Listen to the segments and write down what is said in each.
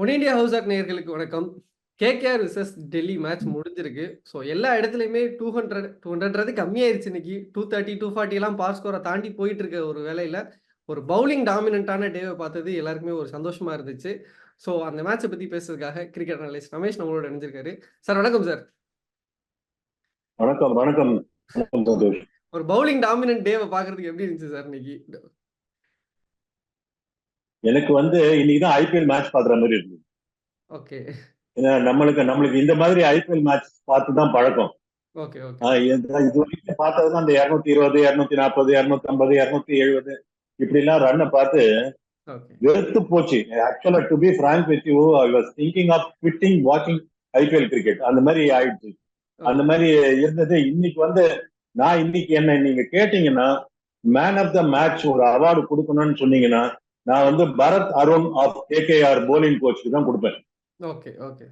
One India house ஆக் நேயர்களுக்கு வணக்கம். கேகேஆர் விசஸ் டெல்லி மேட்ச் முடிஞ்சிருக்கு. ஸோ எல்லா இடத்துலையுமே டூ ஹண்ட்ரட் டூ ஹண்ட்ரட்றது கம்மியாயிருச்சு இன்னைக்கு. டூ தேர்ட்டி டூ ஃபார்ட்டி எல்லாம் பாஸ் ஸ்கோரை தாண்டி போயிட்டு இருக்க ஒரு வேலையில ஒரு பவுலிங் டாமினண்டான டேவை பார்த்தது எல்லாருக்குமே ஒரு சந்தோஷமா இருந்துச்சு. ஸோ அந்த மேட்சை பத்தி பேசுறதுக்காக கிரிக்கெட் அனலிஸ்ட் ரமேஷ் நம்மளோட இணைஞ்சிருக்காரு. சார் வணக்கம் சார் வணக்கம் வணக்கம். ஒரு பவுலிங் டாமினன்ட் டேவை பார்க்கறதுக்கு எப்படி இருந்துச்சு சார் இன்னைக்கு? எனக்கு வந்து இன்னைக்கு தான் ஐபிஎல் மேட்ச் பாக்குற மாதிரி இருக்கு ஓகே. ஏன்னா நம்மளுக்கு நம்மளுக்கு இந்த மாதிரி ஐபிஎல் மேட்ச் பார்த்து தான் பழக்கம். இது வரைக்கும் பார்த்ததுதான் அந்த இருநூத்தி இருபது இருநூத்தி நாற்பது இருநூத்தி ஐம்பது இருநூத்தி எழுபது. இப்படி எல்லாம் ரன்னை பார்த்து வெறுத்து போச்சு. ஆக்சுவலா to be frank with you I was thinking of quitting வாட்சிங் ஐபிஎல் கிரிக்கெட் அந்த மாதிரி ஆயிடுச்சு. அந்த மாதிரி இருந்தது. இன்னைக்கு வந்து நான் இன்னைக்கு என்ன நீங்க கேட்டீங்கன்னா மேன் ஆஃப் த மேட்ச் ஒரு அவார்டு கொடுக்கணும்னு சொன்னீங்கன்னா நான் வந்து Bharat Arun of KKR bowling கோச்சுக்கு தான் கொடுப்பேன். Okay okay.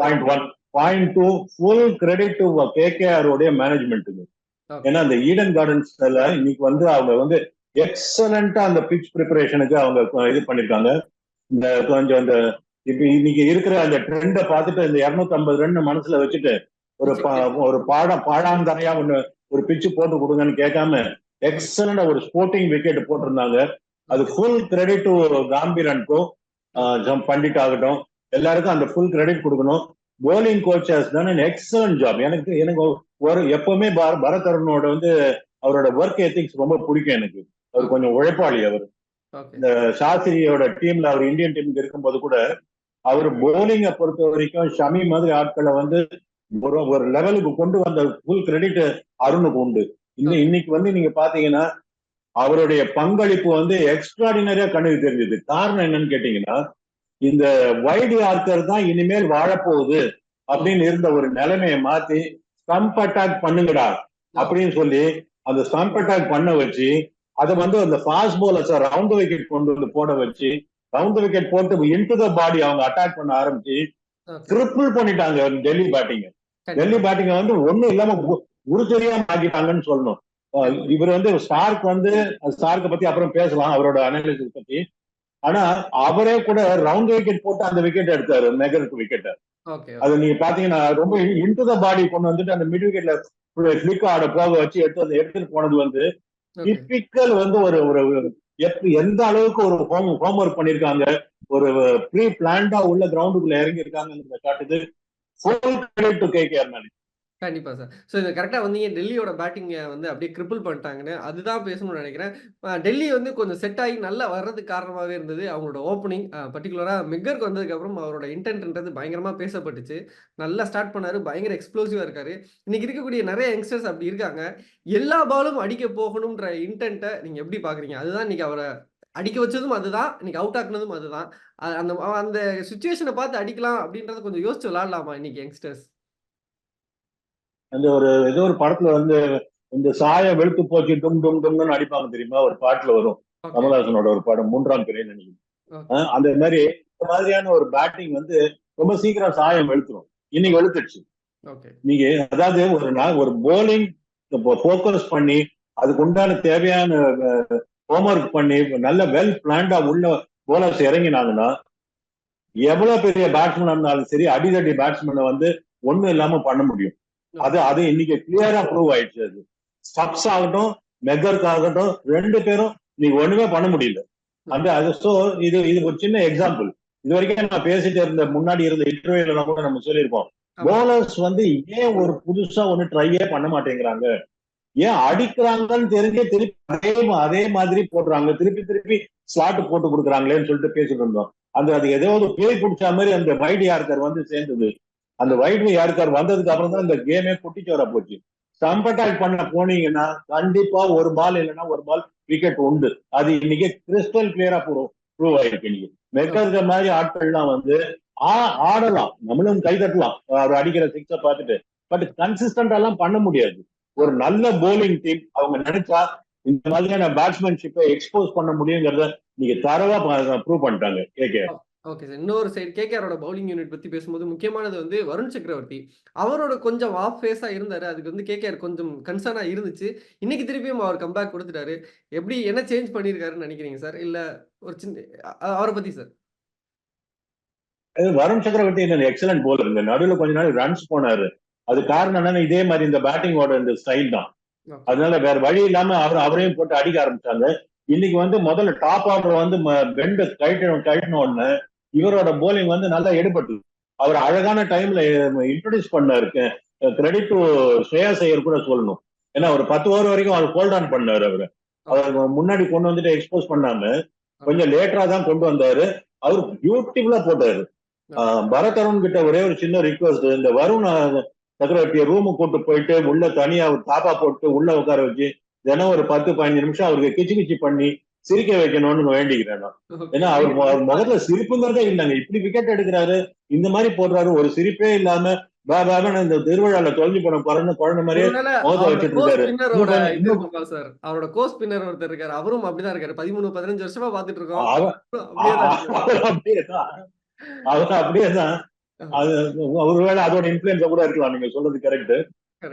Point one point two full credit to KKR உடைய மேனேஜ்மெண்ட்டுக்கு. ஏன்னா அந்த ஈடன் கார்டன்ஸ்ல இன்னைக்கு வந்து அவங்க வந்து எக்ஸலண்டா அந்த பிச் ப்ரிப்பரேஷனுக்கு அவங்க இது பண்ணிருக்காங்க. இந்த கொஞ்சம் அந்த இப்ப இன்னைக்கு இருக்கிற அந்த ட்ரெண்டை பார்த்துட்டு இந்த 250 ஐம்பது ரன் மனசுல வச்சுட்டு ஒரு ஒரு பாடம் பாடாந்தரையா ஒண்ணு ஒரு பிச்சு போட்டு கொடுங்கன்னு கேட்காம எக்ஸலண்டா ஒரு ஸ்போர்ட்டிங் விக்கெட் போட்டிருந்தாங்க. அது ஃபுல் கிரெடிட் டு காம்பீரனுக்கும் ஜம் பண்டிட் ஆகட்டும். எல்லாருக்கும் அந்த ஃபுல் கிரெடிட் கொடுக்கணும். போலிங் கோச்சஸ் தான் எக்ஸலன்ட் ஜாப் எனக்கு எனக்கு ஒரு எப்பவுமே பர- பரத் அருணோட வந்து அவரோட ஒர்க் எத்திக்ஸ் ரொம்ப பிடிக்கும் எனக்கு. அவர் கொஞ்சம் உழைப்பாளி அவர். இந்த சாஸ்திரியோட டீம்ல அவர் இந்தியன் டீமுக்கு இருக்கும்போது கூட அவர் போலிங்கை பொறுத்த வரைக்கும் ஷமி மாதிரி ஆட்களை வந்து ஒரு ஒரு லெவலுக்கு கொண்டு வந்த ஃபுல் கிரெடிட் அருணுக்கு உண்டு. இன்னும் இன்னைக்கு வந்து நீங்க பாத்தீங்கன்னா அவருடைய பங்களிப்பு வந்து எக்ஸ்ட்ராடினரியா கண்ணுக்கு தெரிஞ்சது. காரணம் என்னன்னு கேட்டீங்கன்னா இந்த வைடு ஆர்க்கர் தான் இனிமேல் வாழப்போகுது அப்படின்னு இருந்த ஒரு நிலைமையை மாத்தி ஸ்டம்ப் அட்டாக் பண்ணுங்கடா அப்படின்னு சொல்லி அந்த ஸ்டம்ப் அட்டாக் பண்ண வச்சு அதை வந்து அந்த ஃபாஸ்ட் போலர்ஸ் ரவுண்ட் விக்கெட் கொண்டு வந்து போட வச்சு ரவுண்ட் விக்கெட் போட்டு இன்டு த பாடி அவங்க அட்டாக் பண்ண ஆரம்பிச்சு ட்ரிபிள் பண்ணிட்டாங்க டெல்லி பேட்டிங் டெல்லி பேட்டிங்க வந்து ஒண்ணும் இல்லாம உருத்தெரியாம ஆக்கிட்டாங்கன்னு சொல்லணும். இவர் வந்து ஸ்டார்க் வந்து ஸ்டார்க்கை பத்தி அப்புறம் பேசலாம் அவரோட அனாலிசிஸ் பத்தி. ஆனா அவரே கூட ரவுண்ட் விக்கெட் போட்டு அந்த விக்கெட் எடுத்தாரு மெகருக்கு விக்கெட் அது நீங்க பாத்தீங்கன்னா ரொம்ப இன்டு த பாடி கொண்டு வந்துட்டு அந்த மிட் விக்கெட்ல பிளிக் ஆட போக வச்சு எடுத்து அந்த எடுத்துட்டு போனது வந்து ஓகே. டிப்பிக்கல் வந்து ஒரு ஒரு எந்த அளவுக்கு ஒரு ஹோம் ஹோம்ஒர்க் பண்ணிருக்காங்க ஒரு ப்ரீ பிளான்டா உள்ள கிரவுண்டுக்குள்ள இறங்கி இருக்காங்க காட்டுது. Full credit to KKR manage கண்டிப்பா சார். ஸோ இது கரெக்டாக வந்தீங்க டெல்லியோட பேட்டிங்கை வந்து அப்படியே கிரிப்பிள் பண்ணிட்டாங்கன்னு அதுதான் பேசணும்னு நினைக்கிறேன். டெல்லி வந்து கொஞ்சம் செட் ஆகி நல்லா வர்றதுக்கு காரணமாகவே இருந்தது அவங்களோட ஓப்பனிங் பர்டிகுலராக மெக்கருக்கு வந்ததுக்கப்புறம் அவரோட இன்டென்ட்ன்றது பயங்கரமாக பேசப்பட்டுச்சு. நல்லா ஸ்டார்ட் பண்ணார். பயங்கர எக்ஸ்ப்ளோசிவாக இருக்காரு. இன்னைக்கு இருக்கக்கூடிய நிறைய யங்ஸ்டர்ஸ் அப்படி இருக்காங்க. எல்லா பாலும் அடிக்க போகணுன்ற இன்டென்ட்டை நீங்கள் எப்படி பார்க்குறீங்க? அதுதான் இன்னைக்கு அவரை அடிக்க வச்சதும் அதுதான் இன்னைக்கு அவுட் ஆக்குனதும் அதுதான் அந்த அந்த சுச்சுவேஷனை பார்த்து அடிக்கலாம் அப்படின்றத கொஞ்சம் யோசிச்சு விளாடலாமா இன்னைக்கு யங்ஸ்டர்ஸ் அந்த ஒரு ஏதோ ஒரு படத்துல வந்து இந்த சாயம் வெளுத்து போச்சு டும் டும் டும்னு அடிப்பாங்க தெரியுமா? ஒரு பாட்டுல வரும். கமல்ஹாசனோட ஒரு படம் மூன்றாம் பிறை நினைக்கிறேன் அந்த மாதிரி இந்த மாதிரியான ஒரு பேட்டிங் வந்து ரொம்ப சீக்கிரம் சாயம் வெளுத்துரும். இன்னைக்கு வெளுத்துடுச்சு. ஓகே நீங்க அதாவது ஒரு நாள் ஒரு போலிங் ஃபோக்கஸ் பண்ணி அதுக்கு உண்டான தேவையான ஹோம்ஒர்க் பண்ணி நல்ல வெல் பிளான்டா உள்ள போலர்ஸ் இறங்கினாங்கன்னா எவ்வளவு பெரிய பேட்ஸ்மேன் இருந்தாலும் சரி அடிதடி பேட்ஸ்மேனை வந்து ஒண்ணும் இல்லாம பண்ண முடியும். அது அது இன்னைக்கு கிளியரா ப்ரூவ் ஆயிடுச்சு அது. ஸ்டப்ஸ் ஆகட்டும் மெக்கர்க் ஆகட்டும் ரெண்டு பேரும் நீங்க ஒண்ணுமே பண்ண முடியல. அந்த அது சோ இது இது ஒரு சின்ன எக்ஸாம்பிள் இது வரைக்கும் நான் பேசிட்டு இருந்த முன்னாடி இருந்த இன்டர்வியூல கூட நம்ம சொல்லியிருப்போம். போலர்ஸ் வந்து ஏன் ஒரு புதுசா ஒண்ணு ட்ரையே பண்ண மாட்டேங்கிறாங்க? ஏன் அடிக்கிறாங்கன்னு தெரிஞ்சே திருப்பி அதே அதே மாதிரி போடுறாங்க. திருப்பி திருப்பி ஸ்லாட் போட்டு கொடுக்குறாங்களேன்னு சொல்லிட்டு பேசிட்டு இருந்தோம். அந்த அது ஏதோ ஒரு பேய் பிடிச்ச மாதிரி அந்த வைடு யாருக்கார் வந்து சேர்ந்தது. அந்த வைட்னு யாருக்கார் வந்ததுக்கு அப்புறம் தான் இந்த கேமே குட்டிச்சோரா போச்சு. ஸ்டம்ப் அட்டாக் பண்ண போனீங்கன்னா கண்டிப்பா ஒரு பால் இல்லைன்னா ஒரு பால் விக்கெட் உண்டு. அது இன்னைக்கு கிறிஸ்டல் கிளியரா ப்ரூவ் ஆயிருக்கு இன்னைக்கு. மெக்கர்க மாதிரி ஆட்கள்லாம் வந்து ஆ- ஆடலாம். நம்மளும் கை தட்டலாம். அவர் அடிக்கிற சிக்ஸ பார்த்துட்டு. பட் கன்சிஸ்டன்ட் எல்லாம் பண்ண முடியாது. ஒரு நல்ல போலிங் டீம் அவங்க நினைச்சா இந்த மாதிரியான பேட்ஸ்மேன்ஷிப்பை எக்ஸ்போஸ் பண்ண முடியுங்கிறத நீங்க தரவா ப்ரூவ் பண்ணிட்டாங்க. கே ஓகே சார் இன்னொரு சைடு கேகேஆரோட பவுலிங் யூனிட் பத்தி பேசும்போது முக்கியமானது வந்து வருண் சக்கரவர்த்தி. அவரோட கொஞ்சம் ஆஃப் ஃபேஸா இருந்தாரு. அதுக்கு வந்து கேகேஆர் கொஞ்சம் கன்சர்னா இருந்துச்சு. இன்னைக்கு திருப்பியும் அவர் கம்பேக் கொடுத்துட்டாரு. எப்படி என்ன சேஞ்ச் பண்ணியிருக்காருன்னு நினைக்கிறீங்க சார் இல்ல ஒரு சின்ன அவரை பத்தி சார் வருண் சக்கரவர்த்தி எக்ஸலன்ட் போலர் இந்த நடுவில் கொஞ்ச நாள் ரன்ஸ் போனாரு. அது காரணம் என்னன்னா இதே மாதிரி இந்த பேட்டிங்கோட இந்த ஸ்டைல் தான். அதனால வேற வழி இல்லாம அவர் அவரையும் போட்டு அடிக்க ஆரம்பிச்சாங்க. இன்னைக்கு வந்து முதல்ல டாப் ஆர்டர் வந்து பெண்டு கழட்டணும் கழட்டின உடனே இவரோட போலிங் வந்து நல்லா எடுபட்டு அவர் அழகான டைம்ல இன்ட்ரடியூஸ் பண்ணாரு. கிரெடிட் டு ஸ்ரேயா ஐயர் கூட சொல்லணும். ஏன்னா ஒரு பத்து ஓவர் வரைக்கும் அவர் ஹோல்ட் ஆன் பண்ணாரு அவரு. அவர் முன்னாடி கொண்டு வந்துட்டு எக்ஸ்போஸ் பண்ணாம கொஞ்சம் லேட்டரா தான் கொண்டு வந்தாரு. அவர் பியூட்டிஃபுல்லா போட்டாரு. பரத் அருண் கிட்ட ஒரே ஒரு சின்ன ரிக்வஸ்ட் இந்த வருண் சக்கரவர்த்தியை ரூமுக்கு கூட்டு போயிட்டு உள்ள தனியா தாப்பா போட்டு உள்ள உட்கார வச்சு தினம் ஒரு பத்து பதினஞ்சு நிமிஷம் அவருக்கு கிச்சு கிச்சு பண்ணி சிரிக்க வைக்கணும்னு வேண்டிக்கிறேன். ஏன்னா அவர் அவர் முகத்துல சிரிப்புங்கிறதே இல்லைங்க. இப்படி விக்கெட் எடுக்கிறாரு இந்த மாதிரி போடுறாரு ஒரு சிரிப்பே இல்லாம இந்த திருவிழால தொலைஞ்சு போன குழந்தை குழந்தை மாதிரியே முகத்தை அவரோட வச்சிட்டு இருக்காரு. கோ ஸ்பின்னர் ஒருத்தர் இருக்காரு. அவரும் அப்படிதான் இருக்காரு. பதிமூணு பதினஞ்சு வருஷமா பாத்துட்டு இருக்கோம். அவர் அப்படியேதான். அவர் அப்படியேதான். அது ஒருவேளை அதோட இன்ஃபுளுன்ஸ கூட இருக்கலாம். நீங்க சொல்றது கரெக்ட்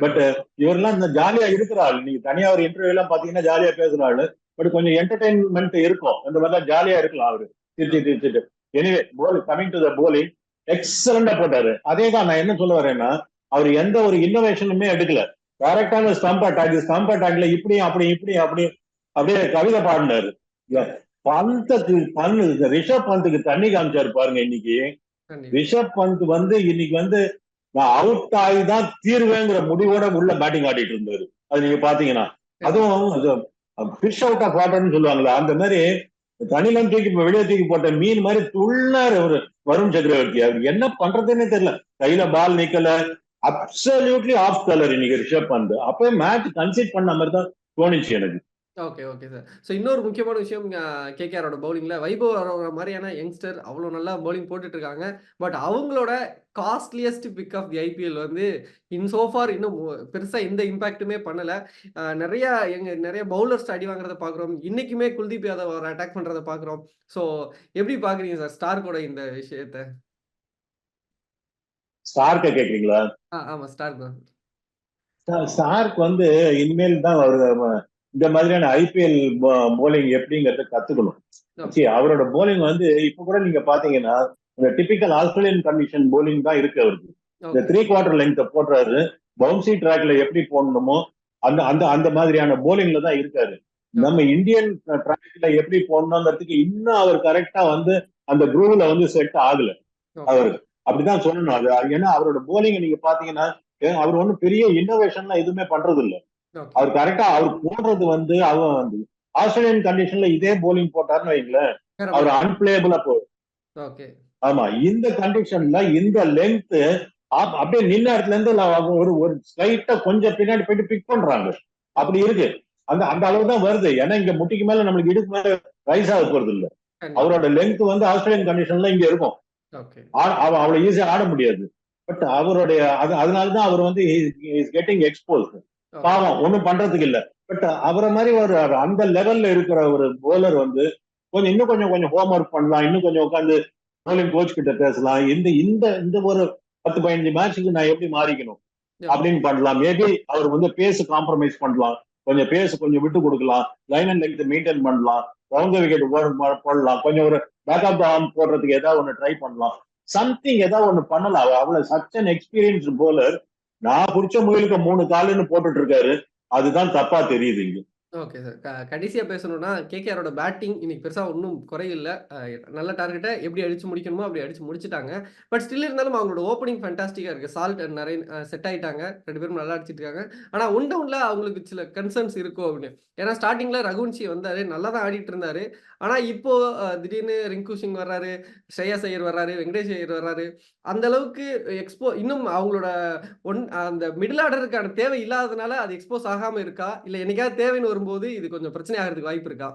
பட் இவரெல்லாம் இந்த ஜாலியா இருக்கிற ஆள். நீங்க தனியா ஒரு இன்டர்வியூ எல்லாம் பாத்தீங்கன்னா ஜாலியா பேசுற ஆளு. பட் கொஞ்சம் என்டர்டைன்மெண்ட் இருக்கும். அந்த மாதிரிலாம் ஜாலியா இருக்கலாம் அவரு. Trichy திருச்சிட்டு. Anyway ball coming to the bowling எக்ஸலண்டா போட்டாரு. அதே தான் நான் என்ன சொல்ல வரேன்னா அவர் எந்த ஒரு இன்னோவேஷனுமே எடுக்கல. கரெக்டான ஸ்டம்ப் அட்டாக் ஸ்டம்ப் அட்டாக்ல இப்படியும் அப்படி இப்படி அப்படி அப்படியே கவிதை பாடினாரு. பந்துக்கு பந்து ரிஷப் பந்துக்கு தண்ணி காமிச்சாரு பாருங்க இன்னைக்கு. ரிஷப் பந்த் வந்து இன்னைக்கு வந்து நான் அவுட் ஆகி தான் தீர்வேங்கிற முடிவோட உள்ள பேட்டிங் ஆடிட்டு இருந்தாரு. அது நீங்க பாத்தீங்கன்னா அதுவும் ஃபிஷ் அவுட் ஆஃப் வாட்டர்னு சொல்லுவாங்களா அந்த மாதிரி தனிலம் தூக்கி வெளியே தூக்கி போட்ட மீன் மாதிரி துள்ளார் ஒரு வருண் சக்கரவர்த்தி. அவர் என்ன பண்றதுன்னே தெரியல. கையில பால் நிக்கல. அப்சல்யூட்லி ஆஃப் கலர் இன்னைக்கு ரிஷப் பந்த். அப்பவே மேட்ச் கன்சிட் பண்ண மாதிரி தான் தோணுச்சு எனக்கு. Okay okay sir. ஸோ இன்னொரு முக்கியமான விஷயம் கேகேஆரோட பவுலிங்ல வைபவ் அவரோட மாதிரியான யங்ஸ்டர் அவ்வளோ நல்லா பவுலிங் போட்டுட்டு இருக்காங்க பட் அவங்களோட costliest pick of the IPL வந்து இன் சோஃபார் இன்னும் மு- பெருசா எந்த இம்பாக்ட்டுமே பண்ணல. நிறைய எங்க நிறைய பவுலர்ஸ் அடி வாங்குறத பாக்குறோம். இன்னைக்குமே குல்தீப் யாதவ் அவர் அட்டாக் பண்றத பாக்குறோம். ஸோ எப்படி பாக்குறீங்க சார் ஸ்டார்க்கோட இந்த விஷயத்த? ஸ்டார்க்க கேக்குறீங்களா? ஆமா ஸ்டார்க் தான். ஸ்டார்க் வந்து இனிமேல் தான் அவர் இந்த மாதிரியான ஐபிஎல் போலிங் எப்படிங்கறத கத்துக்கணும். அவரோட போலிங் வந்து இப்ப கூட நீங்க பாத்தீங்கன்னா இந்த டிபிக்கல் ஆஸ்திரேலியன் கண்டிஷன் போலிங் தான் இருக்கு அவருக்கு. இந்த த்ரீ குவார்டர் லெங்க் போடுறாரு. பவுன்சி ட்ராக்ல எப்படி போடணுமோ அந்த அந்த அந்த மாதிரியான போலிங்ல தான் இருக்காரு. நம்ம இந்தியன் ட்ராக்ல எப்படி போடணுங்கிறதுக்கு இன்னும் அவர் கரெக்டா வந்து அந்த குரூவ்ல வந்து செட் ஆகல அவர். அப்படிதான் சொல்லணும். அது ஏன்னா அவரோட போலிங் நீங்க பாத்தீங்கன்னா அவர் ஒண்ணும் பெரிய இன்னோவேஷன்லாம் எதுவுமே பண்றது இல்ல அவர் கரெக்டா அவர் போடுறது வந்து அவன் வந்து ஆஸ்திரேலியன் கண்டிஷன்ல இதே போலிங் போட்டாருன்னு வைங்களேன் அவர் அன்பிளேபிளா போ ஓகே ஆமா இந்த கண்டிஷன்ல இந்த லென்த் அப்படியே நின்ன இடத்துல இருந்து ஒரு ஒரு ஸ்லைட்டா கொஞ்சம் பின்னாடி போயிட்டு பிக் பண்றாங்க. அப்படி இருக்கு. அந்த அந்த அளவு தான் வருது. ஏன்னா இங்க முட்டிக்கு மேல நம்மளுக்கு இடுக்கு மேல ரைஸ் ஆக போறது இல்ல. அவரோட லென்த் வந்து ஆஸ்திரேலியன் கண்டிஷன்ல இங்க இருக்கும். ஓகே ஆ- அவ- அவ்வளவு ஈஸியா ஆட முடியாது. பட் அவருடைய அது அதனாலதான் அவர் வந்து கெட்டிங் எக்ஸ்போஸ் பாவம் ஒண்ணும் பண்றதுக்கு இல்ல. பட் அவரை மாதிரி ஒரு அந்த லெவல்ல இருக்கிற ஒரு போலர் வந்து கொஞ்சம் இன்னும் கொஞ்சம் கொஞ்சம் ஹோம் ஒர்க் பண்ணலாம் இன்னும் கொஞ்சம் உட்காந்து போலிங் கோச் கிட்ட பேசலாம். இந்த இந்த இந்த ஒரு பத்து பதினஞ்சு மேட்சுக்கு நான் எப்படி மாறிக்கணும்? அப்படின்னு பண்ணலாம். மேபி அவர் வந்து பேஸ் காம்ப்ரமைஸ் பண்ணலாம். கொஞ்சம் பேஸ் கொஞ்சம் விட்டு கொடுக்கலாம். லைன் அண்ட் லெங்க் மெயின்டைன் பண்ணலாம். ரவுண்ட் விக்கெட் போடலாம். கொஞ்சம் ஒரு பேக்கப் ஆர்ம் போடுறதுக்கு ஏதாவது ஒன்று ட்ரை பண்ணலாம். சம்திங் ஏதாவது ஒன்று பண்ணலாம். அவ- அவ்வளவு சச் அன் எக்ஸ்பீரியன்ஸ் போலர் நான் பிடிச்ச முயலுக்கு மூணு காலுன்னு போட்டுட்டு இருக்காரு. அதுதான் தப்பா தெரியுது இங்க. Okay sir. க கடைசியாக பேசணும்னா கேகேஆரோட பேட்டிங் இன்னைக்கு பெருசாக ஒன்றும் குறையில்ல அஹ் நல்ல டார்கெட்டை எப்படி அடிச்சு முடிக்கணுமோ அப்படி அடிச்சு முடிச்சிட்டாங்க. பட் ஸ்டில் இருந்தாலும் அவங்களோட ஓப்பனிங் ஃபேன்டாஸ்டிக்காக இருக்குது சால்ட் அண்ட் நிறைய செட் ஆயிட்டாங்க. ரெண்டு பேரும் நல்லா அடிச்சிட்டு இருக்காங்க. ஆனால் ஒன் டவுனில் அவங்களுக்கு சில கன்சர்ன்ஸ் இருக்கும் அப்படின்னு. ஏன்னா ஸ்டார்டிங்கில் ரகுவன்ஷி வந்தார். நல்லா தான் ஆடிட்டு இருந்தாரு. ஆனால் இப்போ அஹ், திடீர்னு ரிங்கு சிங் வர்றாரு ஸ்ரேயா ஐயர் வர்றாரு வெங்கடேஷ் ஐயர் வர்றாரு. அந்த அளவுக்கு எக்ஸ்போ இன்னும் அவங்களோட ஒன் அந்த மிடில் ஆர்டருக்கான தேவை இல்லாததுனால அது எக்ஸ்போஸ் ஆகாம இருக்கா? இல்ல என்னைக்காவது தேவைன்னு ஒரு வரும்போது இது கொஞ்சம் பிரச்சனை ஆகிறதுக்கு வாய்ப்பு இருக்கா?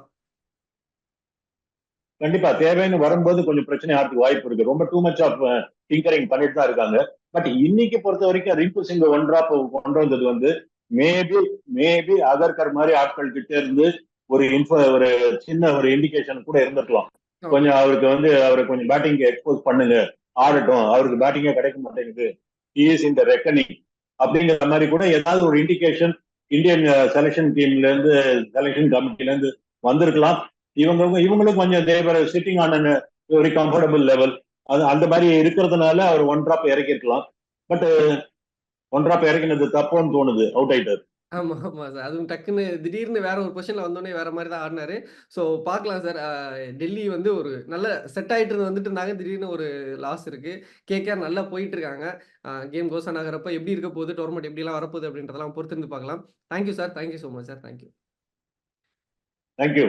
கண்டிப்பா. தேவைன்னு வரும்போது கொஞ்சம் பிரச்சனை ஆகிறதுக்கு வாய்ப்பு இருக்கு. ரொம்ப டூ மச் ஆஃப் டிங்கரிங் பண்ணிட்டு தான் இருக்காங்க. பட் இன்னைக்கு பொறுத்த வரைக்கும் ரிங்கு சிங் ஒன் டிராப் கொண்டு வந்தது வந்து மேபி மேபி அகர்கர் மாதிரி ஆட்கள் கிட்ட இருந்து ஒரு இன்ஃபோ ஒரு சின்ன ஒரு இண்டிகேஷன் கூட இருந்திருக்கலாம். கொஞ்சம் அவருக்கு வந்து அவரை கொஞ்சம் பேட்டிங் எக்ஸ்போஸ் பண்ணுங்க. ஆடட்டும். அவருக்கு பேட்டிங்கே கிடைக்க மாட்டேங்குது. இஸ் இந்த ரெக்கனிங் அப்படிங்கிற மாதிரி கூட ஏதாவது ஒரு இண்டிகேஷன் இந்தியன் செலெக்ஷன் டீம்ல இருந்து செலெக்ஷன் கமிட்டில இருந்து வந்திருக்கலாம். இவங்க இவங்களும் கொஞ்சம் they were sitting on very comfortable level அது அந்த மாதிரி இருக்கிறதுனால அவர் ஒன் டிராப் இறக்கிருக்கலாம் பட் ஒன் uh, டிராப் இறக்கினது தப்புன்னு தோணுது அவுட் ஆயிட்டார். ஆமா, ஆமா சார். அதுவும் டக்குன்னு திடீர்னு வேற ஒரு பொசிஷன்ல வந்தோனே வேற மாரி தான் ஆடுனாரு. ஸோ பார்க்கலாம் சார். அ டெல்லி வந்து ஒரு நல்ல செட் ஆயிட்டு வந்துட்டு இருந்தாங்க. திடீர்னு ஒரு லாஸ் இருக்கு. கேகேஆர் நல்லா போயிட்டு இருக்காங்க. அ கேம் கோஸ் ஆன் ஆகுறப்ப எப்படி இருக்க போகுது, டோர்னமெண்ட் எப்படிலாம் வரப்போகுது அப்படின்றதெல்லாம் பொறுத்திருந்து பார்க்கலாம். Thank you sir. Thank you so much sir. Thank you. Thank you